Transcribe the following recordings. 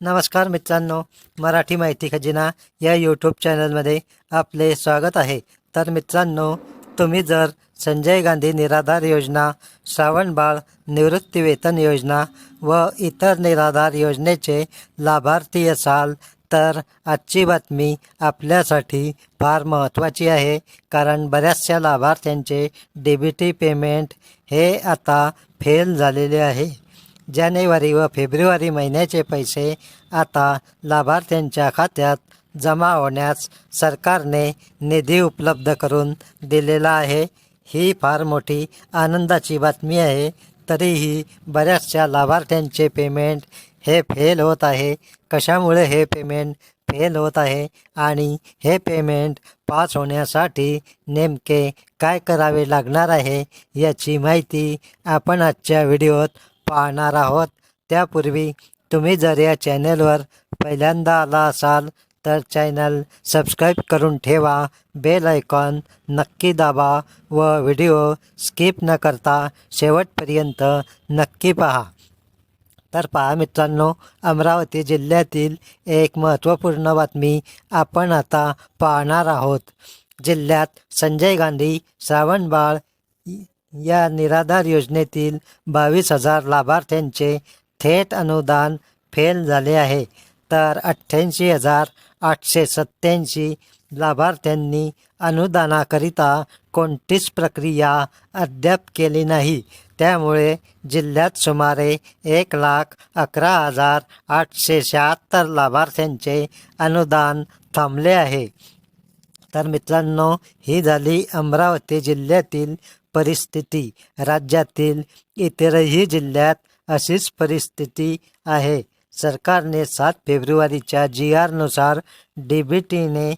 नमस्कार मित्रांनो मराठी माहिती खजिना या यूट्यूब चॅनलमध्ये आपले स्वागत आहे. तर मित्रांनो तुम्ही जर संजय गांधी निराधार योजना श्रावणबाळ निवृत्तीवेतन योजना व इतर निराधार योजनेचे लाभार्थी असाल तर आजची बातमी आपल्यासाठी फार महत्त्वाची आहे. कारण बऱ्याचशा लाभार्थ्यांचे डी बी टी पेमेंट हे आता फेल झालेले आहे. जानेवारी व फेब्रुवारी महिन्याचे पैसे आता लाभार्थ्यांच्या खात्यात जमा होण्यास सरकारने निधी उपलब्ध करून दिलेला आहे. ही फार मोठी आनंदाची बातमी आहे. तरीही बऱ्याचशा लाभार्थ्यांचे पेमेंट हे फेल होत आहे. कशामुळे हे पेमेंट फेल होत आहे आणि हे पेमेंट पास होण्यासाठी नेमके काय करावे लागणार आहे याची माहिती आपण आजच्या व्हिडिओत पाहणार आहोत. त्यापूर्वी तुम्ही जर या चॅनलवर पहिल्यांदा आला असाल तर चॅनल सबस्क्राईब करून ठेवा. बेल आयकॉन नक्की दाबा व व्हिडिओ स्किप न करता शेवटपर्यंत नक्की पहा. तर पहा मित्रांनो अमरावती जिल्ह्यातील एक महत्त्वपूर्ण बातमी आपण आता पाहणार आहोत. जिल्ह्यात संजय गांधी श्रावणबाळ या निराधार योजनेतील बावीस हजार लाभार्थ्यांचे थेट अनुदान फेल झाले आहे. तर अठ्ठ्याऐंशी हजार आठशे सत्त्याऐंशी लाभार्थ्यांनी अनुदानाकरिता कोणतीच प्रक्रिया अद्याप केली नाही. त्यामुळे जिल्ह्यात सुमारे एक लाख अकरा हजार आठशे शहात्तर लाभार्थ्यांचे अनुदान थांबले आहे. तर मित्रांनो ही झाली अमरावती जिल्ह्यातील परिस्थिती राज्यातील इतरही जिल्ह्यात अशीच परिस्थिती आहे. सरकारने सात फेब्रुवारीच्या जी आरनुसार डी बी टीने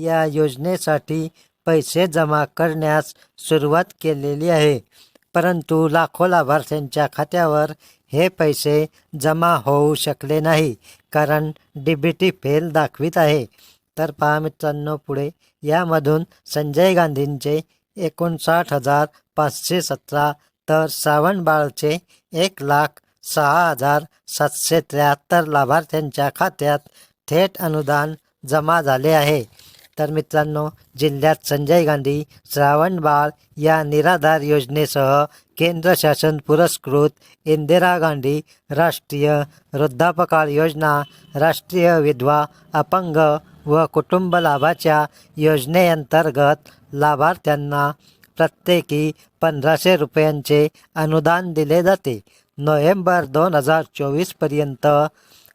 या योजनेसाठी पैसे जमा करण्यास सुरुवात केलेली आहे. परंतु लाखो लाभार्थ्यांच्या खात्यावर हे पैसे जमा होऊ शकले नाही कारण डी बी टी फेल दाखवित आहे. तर पहा मित्रांनो पुढे. यामधून संजय गांधींचे एकोणसाठ हजार पाचशे सतरा तर श्रावणबाळचे एक लाख सहा हजार सातशे त्र्याहत्तर लाभार्थ्यांच्या खात्यात थेट अनुदान जमा झाले आहे. तर मित्रांनो जिल्ह्यात संजय गांधी श्रावणबाळ या निराधार योजनेसह केंद्र शासन पुरस्कृत इंदिरा गांधी राष्ट्रीय वृद्धापकाळ योजना राष्ट्रीय विधवा अपंग व कुटुंब लाभाच्या योजनेअंतर्गत लाभार्थ्यांना प्रत्येकी पंधराशे रुपयांचे अनुदान दिले जाते. नोव्हेंबर दोन हजार चोवीसपर्यंत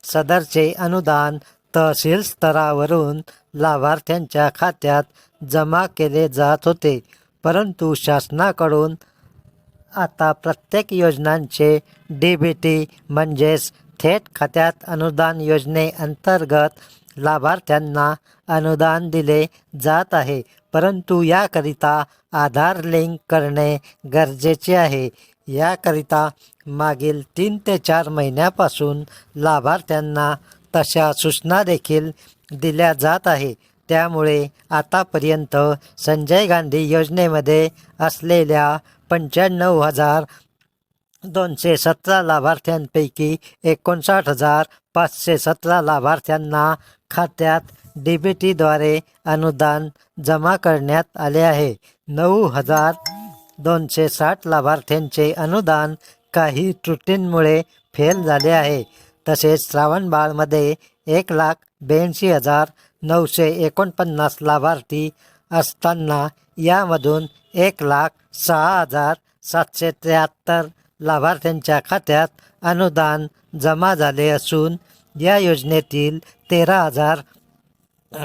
सदरचे अनुदान तहसील स्तरावरून लाभार्थ्यांच्या खात्यात जमा केले जात होते. परंतु शासनाकडून आता प्रत्येक योजनांचे डी बी टी म्हणजेच थेट खात्यात अनुदान योजनेअंतर्गत लाभार्थ्यांना अनुदान दिले जात आहे. परंतु याकरिता आधार लिंक करणे गरजेचे आहे. याकरिता मागील तीन ते चार महिन्यापासून लाभार्थ्यांना तशा सूचना देखील दिल्या जात आहे. त्यामुळे आतापर्यंत संजय गांधी योजनेमध्ये असलेल्या पंच्याण्णव हजार दोनशे सतरा लाभार्थ्यांपैकी एकोणसाठ हजार पाचशे सतरा लाभार्थ्यांना खात्यात डी बी टीद्वारे अनुदान जमा करण्यात आले आहे. नऊ हजार दोनशे साठ लाभार्थ्यांचे अनुदान काही त्रुटींमुळे फेल झाले आहे. तसेच श्रावणबाळमध्ये एक लाख ब्याऐंशी हजार नऊशे एकोणपन्नास लाभार्थी असताना यामधून एक लाख सहा हजार सातशे त्र्याहत्तर लाभार्थ्यांच्या खात्यात अनुदान जमा झाले असून या योजनेतील तेरा हजार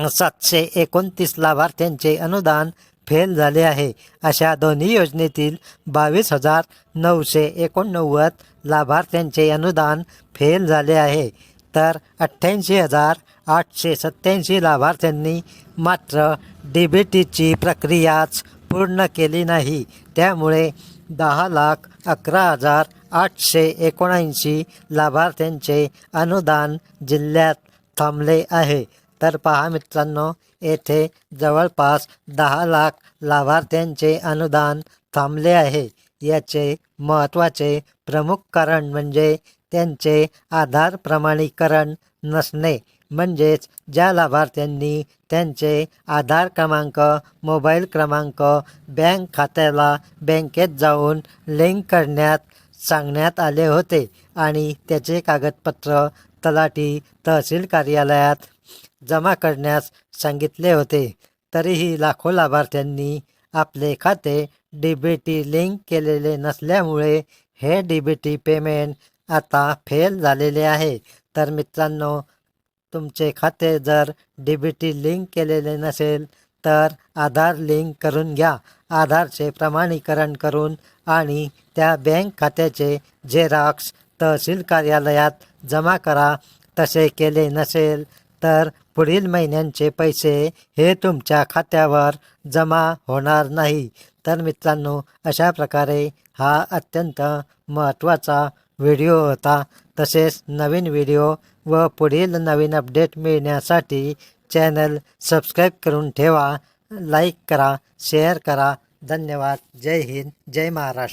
सातशे एकोणतीस लाभार्थ्यांचे अनुदान फेल झाले आहे. अशा दोन्ही योजनेतील बावीस हजार नऊशे एकोणनव्वद लाभार्थ्यांचे अनुदान फेल झाले आहे. तर अठ्ठ्याऐंशी हजार आठशे सत्त्याऐंशी लाभार्थ्यांनी मात्र डी बी टीची प्रक्रियाच पूर्ण केली नाही. त्यामुळे दहा लाख अकरा हजार आठशे एकोणऐंशी लाभार्थ्यांचे अनुदान जिल्ह्यात थांबले आहे. तर पहा मित्रांनो येथे जवळपास दहा लाख लाभार्थ्यांचे अनुदान थांबले आहे. याचे महत्त्वाचे प्रमुख कारण म्हणजे त्यांचे आधार प्रमाणीकरण नसणे म्हणजेच ज्या लाभार्थ्यांनी त्यांचे आधार क्रमांक मोबाईल क्रमांक बँक खात्याला बँकेत जाऊन लिंक करण्यात सांगण्यात आले होते आणि त्याचे कागदपत्र तलाठी तहसील कार्यालयात जमा करण्यास सांगितले होते. तरीही लाखो लाभार्थ्यांनी आपले खाते डी बी टी लिंक केलेले नसल्यामुळे हे डी बी टी पेमेंट आता फेल झालेले आहे. तर मित्रांनो तुमचे खाते जर डी बी टी लिंक केलेले नसेल तर आधार लिंक करून घ्या. आधारचे प्रमाणीकरण करून आणि त्या बँक खात्याचे झेरॉक्स तहसील कार्यालयात जमा करा. तसे केले नसेल तर पुढील महिन्यांचे पैसे हे तुमच्या खात्यावर जमा होणार नाही. तर मित्रांनो अशा प्रकारे हा अत्यंत महत्त्वाचा व्हिडिओ होता. तसेच नवीन व्हिडिओ व पुढील नवीन अपडेट मिळण्यासाठी चॅनल सबस्क्राईब करून ठेवा. लाईक करा शेअर करा. धन्यवाद. जय हिंद. जय महाराष्ट्र.